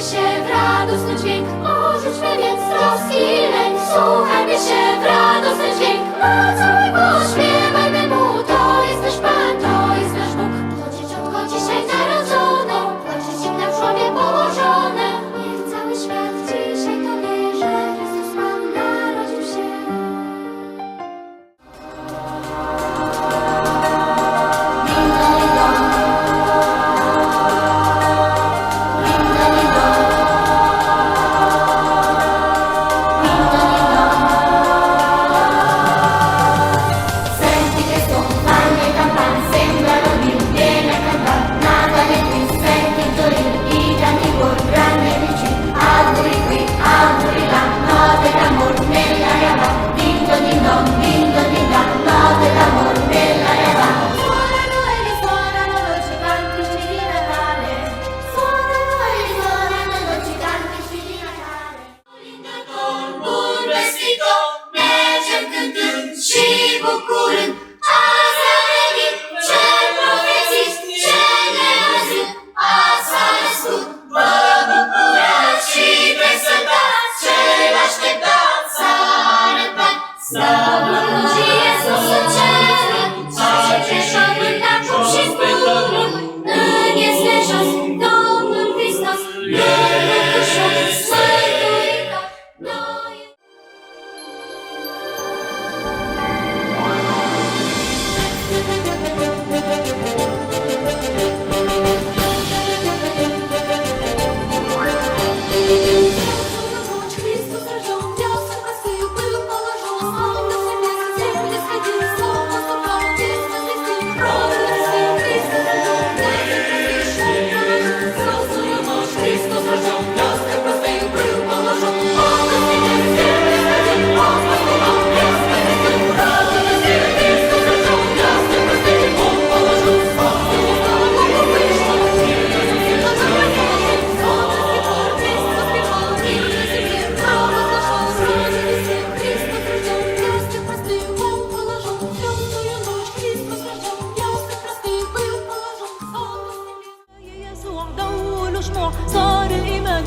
Zagłębmy się w radosny dźwięk, porzućmy więc troski lęk. Słuchajmy się w radosny dźwięk, Слава Ісусу! صار الإيمان